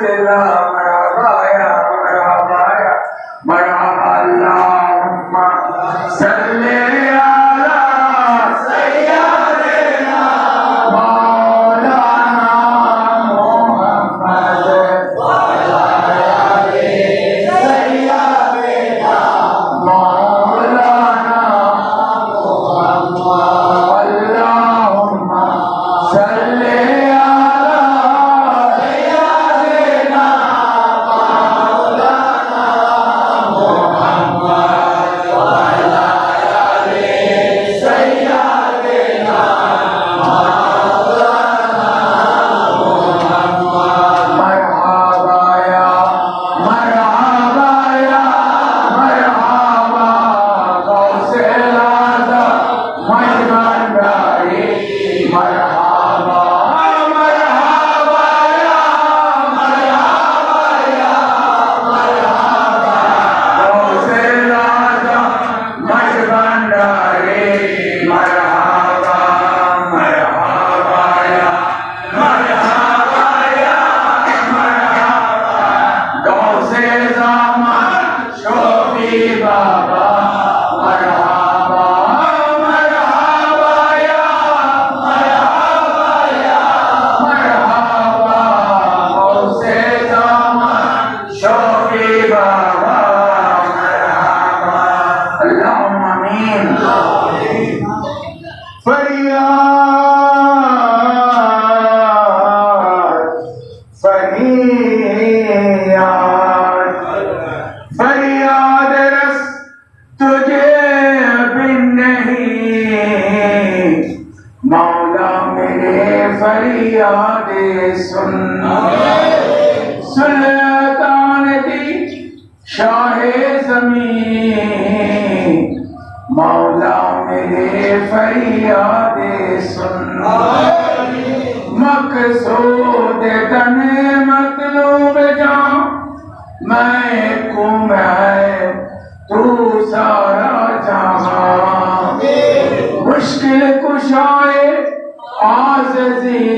Sarah. জিন্দাবাদ फरियाद सुन सुल्तान दी शाहे ज़मीन। मौला मेरे फरियादे सुन मकसूद तने मतलूब जा। मैं कुम है, तू सारा जहाँ मुश्किल कुशाए आज़ी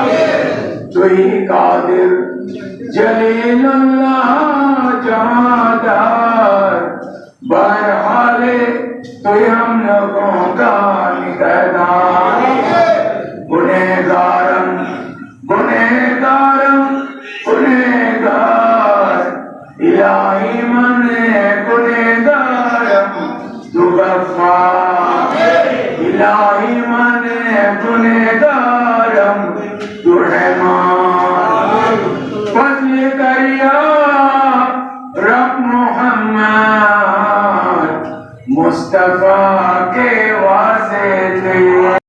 ही कादिर जलीलुल्लाह जहादार बहरहाल तो हम लोगों का निगहदार गुनहगारम गुनहगारम गुनहगार इलाही मन गुनहगारम तू गफ्फार इलाही मन गुनहगारम Amen.